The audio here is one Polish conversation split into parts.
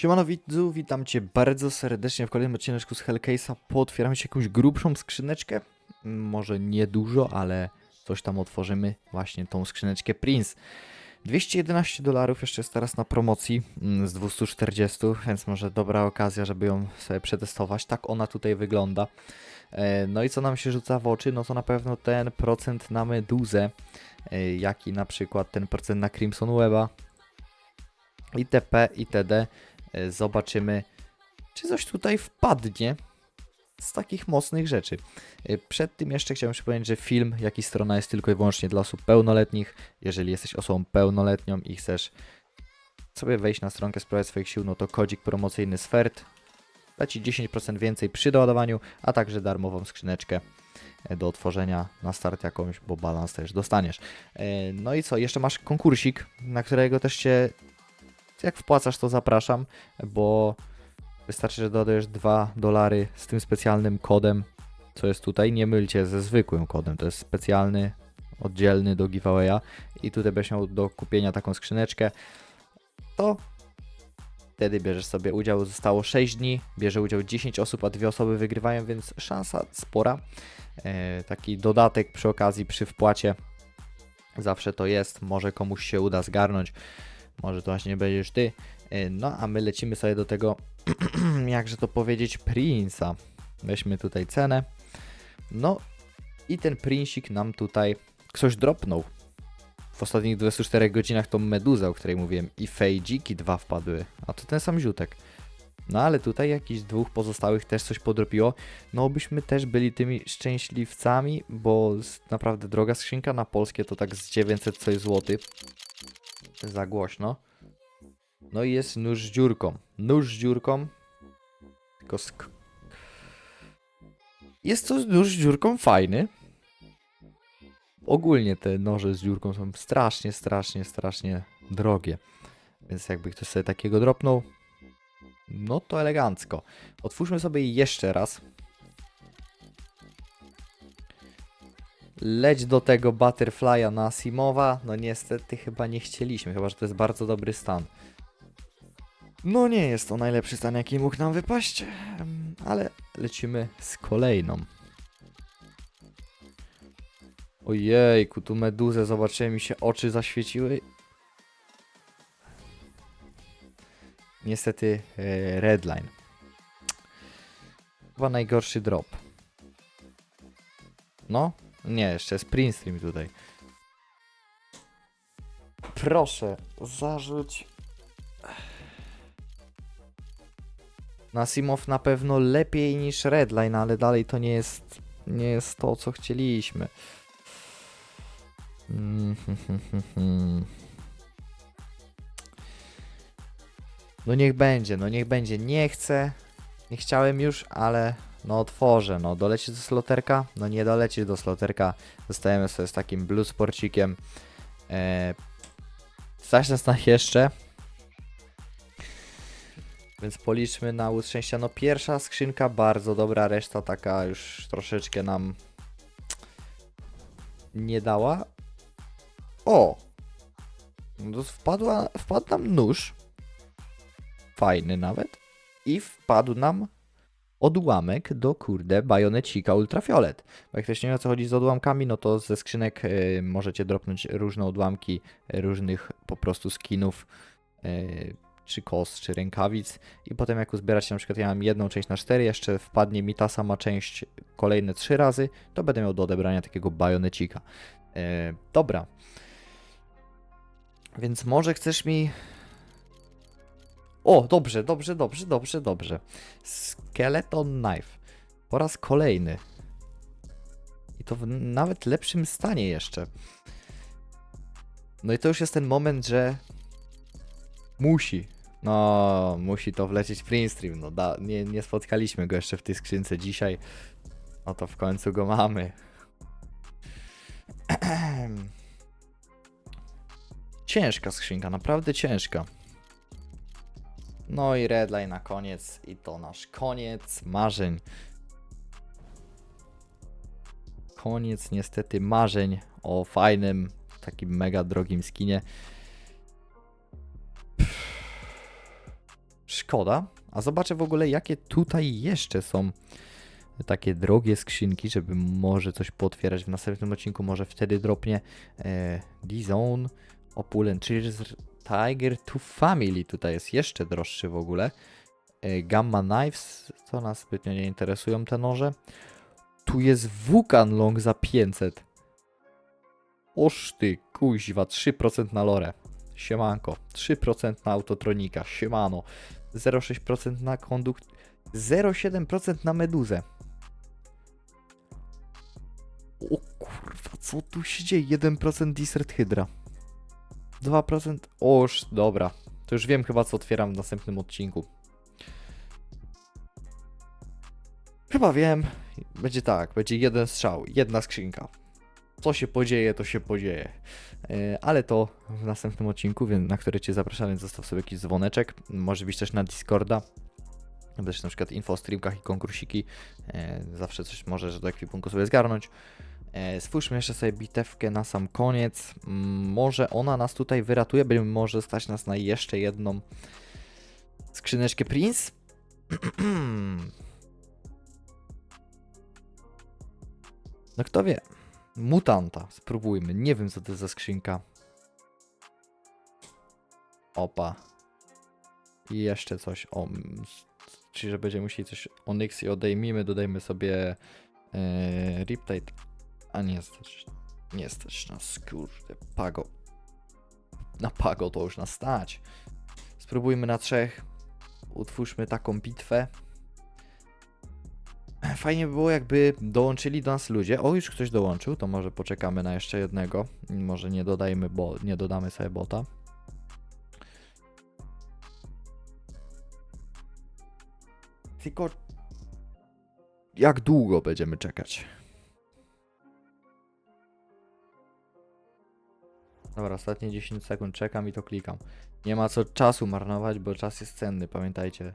Siemano widzu, witam cię bardzo serdecznie w kolejnym odcineczku z Hellcase'a. Pootwieramy się jakąś grubszą skrzyneczkę. Może nie dużo, ale coś tam otworzymy. Właśnie tą skrzyneczkę Prince. 211 dolarów jeszcze jest teraz na promocji mm, z 240, więc może dobra okazja, żeby ją sobie przetestować. Tak ona tutaj wygląda. E, No i co nam się rzuca w oczy? No to na pewno ten procent na Meduzę, e, jak i na przykład ten procent na Crimson Weba itp. itd. E, Zobaczymy, czy coś tutaj wpadnie z takich mocnych rzeczy. E, Przed tym jeszcze chciałem przypomnieć, że film, jak i strona jest tylko i wyłącznie dla osób pełnoletnich. Jeżeli jesteś osobą pełnoletnią i chcesz sobie wejść na stronkę, sprawdzić swoich sił, no to kodzik promocyjny SFERT da Ci 10% więcej przy doładowaniu, a także darmową skrzyneczkę e, do otworzenia na start jakąś, bo balans też dostaniesz. No i co, jeszcze masz konkursik, na którego też Cię jak wpłacasz, to zapraszam, bo wystarczy, że dodajesz 2 dolary z tym specjalnym kodem, co jest tutaj. Nie mylcie ze zwykłym kodem, to jest specjalny, oddzielny do giveawaya i tutaj będziesz miał do kupienia taką skrzyneczkę. To wtedy bierzesz sobie udział. Zostało 6 dni, bierze udział 10 osób, a dwie osoby wygrywają, więc szansa spora. E, taki dodatek przy okazji, przy wpłacie. Zawsze to jest, może komuś się uda zgarnąć. Może to właśnie będziesz ty. E, No, a my lecimy sobie do tego, jakże to powiedzieć, Prince'a. Weźmy tutaj cenę. No i ten Princik nam tutaj ktoś dropnął. W ostatnich 24 godzinach tą meduzę, o której mówiłem, i fejdziki dwa wpadły, a to ten sam ziutek. No ale tutaj jakiś dwóch pozostałych też coś podrobiło. No byśmy też byli tymi szczęśliwcami, bo naprawdę droga skrzynka na polskie to tak z 900 coś złotych za głośno. No i jest nóż z dziurką. Nóż z dziurką. Tylko sk... Jest to nóż z dziurką fajny. Ogólnie te noże z dziurką są strasznie, strasznie, strasznie drogie. Więc jakby ktoś sobie takiego dropnął, no to elegancko. Otwórzmy sobie jeszcze raz. Leć do tego Butterfly'a na Simowa. No niestety chyba nie chcieliśmy, chyba że to jest bardzo dobry stan. No nie jest to najlepszy stan, jaki mógł nam wypaść, ale lecimy z kolejną. Ojejku, tu meduzę zobaczyłem, mi się oczy zaświeciły. Niestety e, Redline. Chyba najgorszy drop. No, nie, jeszcze jest Prince Stream tutaj. Proszę, zarzuć. Nasimow na pewno lepiej niż Redline, ale dalej to nie jest, nie jest to, co chcieliśmy. Mm, hmm, hmm, hmm. No niech będzie, no niech będzie. Nie chcę, nie chciałem już, ale no otworzę, no doleci do sloterka? No nie doleci do sloterka. Zostajemy sobie z takim blue sporcikiem. Eee, nas na jeszcze. Więc policzmy na łód szczęścia. No pierwsza skrzynka bardzo dobra, reszta taka już troszeczkę nam nie dała. O! No wpadła, wpadł nam nóż. Fajny nawet. I wpadł nam odłamek do kurde bajonecika ultrafiolet. Bo jak ktoś nie wie o co chodzi z odłamkami, no to ze skrzynek y, możecie dropnąć różne odłamki y, różnych po prostu skinów. y, czy kos, czy rękawic i potem jak uzbieracie na przykład ja mam jedną część na 4, jeszcze wpadnie mi ta sama część kolejne 3 razy, to będę miał do odebrania takiego bajonecika. E, dobra. Więc może chcesz mi... O, dobrze, dobrze, dobrze, dobrze, dobrze. Skeleton Knife. Po raz kolejny. I to w nawet lepszym stanie jeszcze. No i to już jest ten moment, że musi. No, musi to wlecieć Prince Stream. No, da, nie, nie spotkaliśmy go jeszcze w tej skrzynce dzisiaj. No to w końcu go mamy. Ciężka skrzynka, naprawdę ciężka. No i Redline na koniec. I to nasz koniec marzeń. Koniec niestety marzeń o fajnym, takim mega drogim skinie. Szkoda. A zobaczę w ogóle, jakie tutaj jeszcze są takie drogie skrzynki, żeby może coś potwierać w następnym odcinku. Może wtedy dropnie e, D-Zone, Opulent Cheers, Tiger to Family. Tutaj jest jeszcze droższy w ogóle. E, Gamma Knives, co nas zbytnio nie interesują te noże. Tu jest Wukan Long za 500. Oż ty, kuźwa, 3% na lore. Siemanko. 3% na autotronika. Siemano. 0,6% na kondukt. 0,7% na meduzę. O kurwa, co tu się dzieje? 1% Desert Hydra. 2%. Oż, dobra. To już wiem chyba, co otwieram w następnym odcinku. Chyba wiem. Będzie tak, będzie jeden strzał, jedna skrzynka. Co się podzieje, to się podzieje. E, Ale to w następnym odcinku, na który Cię zapraszam, więc zostaw sobie jakiś dzwoneczek. Może być też na Discorda. Też na przykład info o streamkach i konkursiki. E, Zawsze coś możesz do ekwipunku sobie zgarnąć. E, Stwórzmy jeszcze sobie bitewkę na sam koniec. Mm, Może ona nas tutaj wyratuje, będzie może stać nas na jeszcze jedną skrzyneczkę Prince. No kto wie. Mutanta, spróbujmy. Nie wiem co to jest za skrzynka. Opa. I jeszcze coś. O, czyli że będziemy musieli coś Onyx i odejmijmy, dodajmy sobie e, Riptide. A nie stać. Nie stać nas, kurde, Pago. Na Pago to już nas stać. Spróbujmy na trzech. Utwórzmy taką bitwę. Fajnie by było, jakby dołączyli do nas ludzie. O, już ktoś dołączył, to może poczekamy na jeszcze jednego. Może nie dodajmy, bo nie dodamy sobie bota. Tylko jak długo będziemy czekać? Dobra, ostatnie 10 sekund czekam i to klikam. Nie ma co czasu marnować, bo czas jest cenny, pamiętajcie.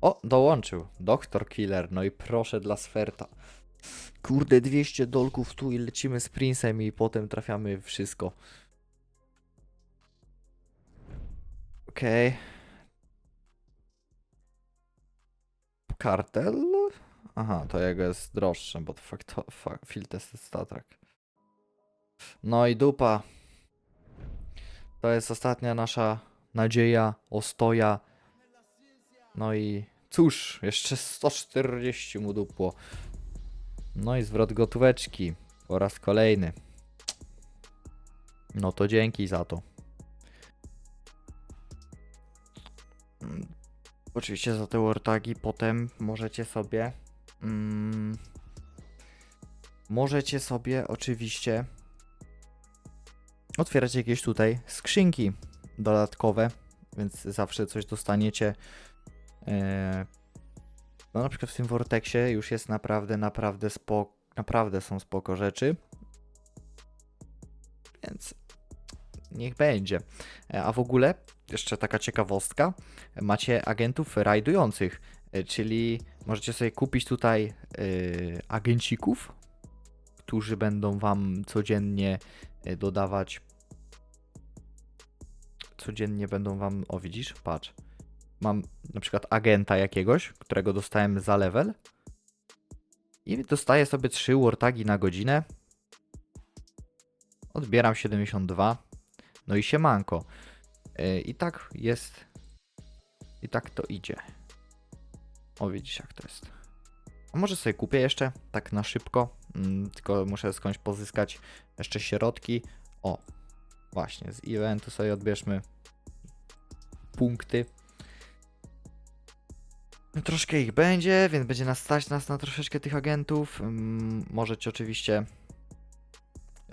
O, dołączył. Doktor Killer, no i proszę dla Sferta. Kurde, 200 dolków tu i lecimy z Princem i potem trafiamy wszystko. Okej. Kartel? Aha, to jego jest droższe, bo to fakt, fa, field test jest. No i dupa. To jest ostatnia nasza nadzieja, ostoja. No i cóż, jeszcze 140 mu dupło. No i zwrot gotóweczki po raz kolejny. No to dzięki za to. Mm, Oczywiście za te wartagi potem możecie sobie. Mm, możecie sobie oczywiście otwierać jakieś tutaj skrzynki dodatkowe, więc zawsze coś dostaniecie. Eee, no na przykład w tym Vortexie już jest naprawdę, naprawdę spoko, naprawdę są spoko rzeczy. Więc niech będzie. E, A w ogóle, jeszcze taka ciekawostka, macie agentów rajdujących, e, czyli możecie sobie kupić tutaj e, agencików, którzy będą wam codziennie e, dodawać codziennie będą wam, o widzisz, patrz, mam na przykład agenta jakiegoś, którego dostałem za level i dostaję sobie 3 wartagi na godzinę. Odbieram 72. No i siemanko. Yy, I tak jest. I tak to idzie. O widzisz jak to jest. Może sobie kupię jeszcze, tak na szybko. Mm, tylko muszę skądś pozyskać jeszcze środki. O, właśnie, z eventu sobie odbierzmy punkty. Troszkę ich będzie, więc będzie nas stać nas na troszeczkę tych agentów. Mm, możecie oczywiście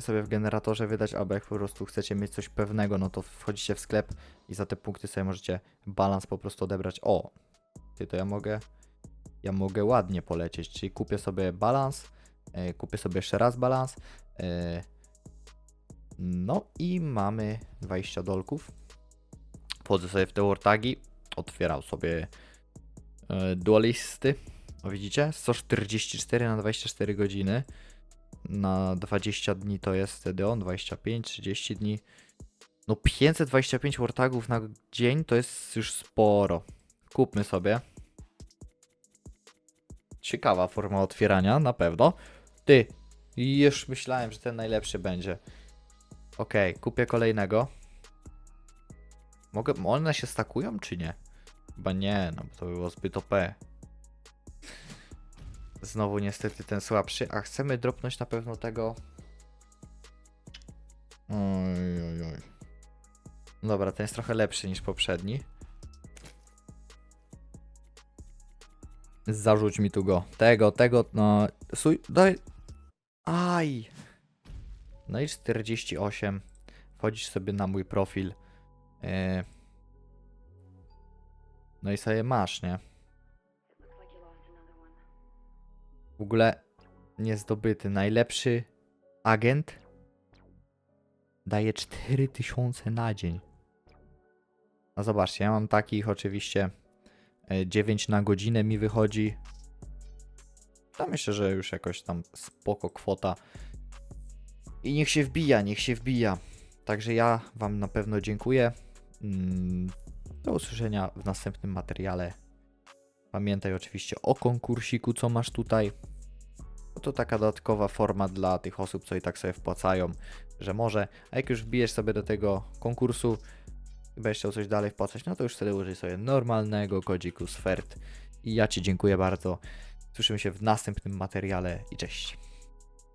sobie w generatorze wydać, albo jak po prostu chcecie mieć coś pewnego, no to wchodzicie w sklep i za te punkty sobie możecie balans po prostu odebrać. O, ty to ja mogę, ja mogę ładnie polecieć, czyli kupię sobie balans, e, kupię sobie jeszcze raz balans, e, no i mamy 20 dolków. Wchodzę sobie w te wartagi, otwieram sobie e, dualisty. O widzicie? 144 na 24 godziny. Na 20 dni to jest wtedy on, 25, 30 dni. No 525 wartagów na dzień to jest już sporo. Kupmy sobie. Ciekawa forma otwierania, na pewno. Ty, już myślałem, że ten najlepszy będzie. Okej, kupię kolejnego. Mogę, one się stakują, czy nie? Chyba nie, no bo to by było zbyt OP. Znowu niestety ten słabszy, a chcemy dropnąć na pewno tego... Oj, oj, oj. Dobra, ten jest trochę lepszy niż poprzedni. Zarzuć mi tu go. Tego, tego, no... Suj, daj... Aj! No i 48. Wchodzisz sobie na mój profil. Yy. No i sobie masz, nie? W ogóle niezdobyty. Najlepszy agent daje 4000 na dzień. No zobaczcie, ja mam takich oczywiście e, 9 na godzinę mi wychodzi. To myślę, że już jakoś tam spoko kwota. I niech się wbija, niech się wbija. Także ja Wam na pewno dziękuję. Mm, Do usłyszenia w następnym materiale. Pamiętaj oczywiście o konkursiku, co masz tutaj. To taka dodatkowa forma dla tych osób, co i tak sobie wpłacają, że może. A jak już wbijesz sobie do tego konkursu i będziesz chciał coś dalej wpłacać, no to już wtedy użyj sobie normalnego kodziku SFERT. I ja Ci dziękuję bardzo. Słyszymy się w następnym materiale i cześć.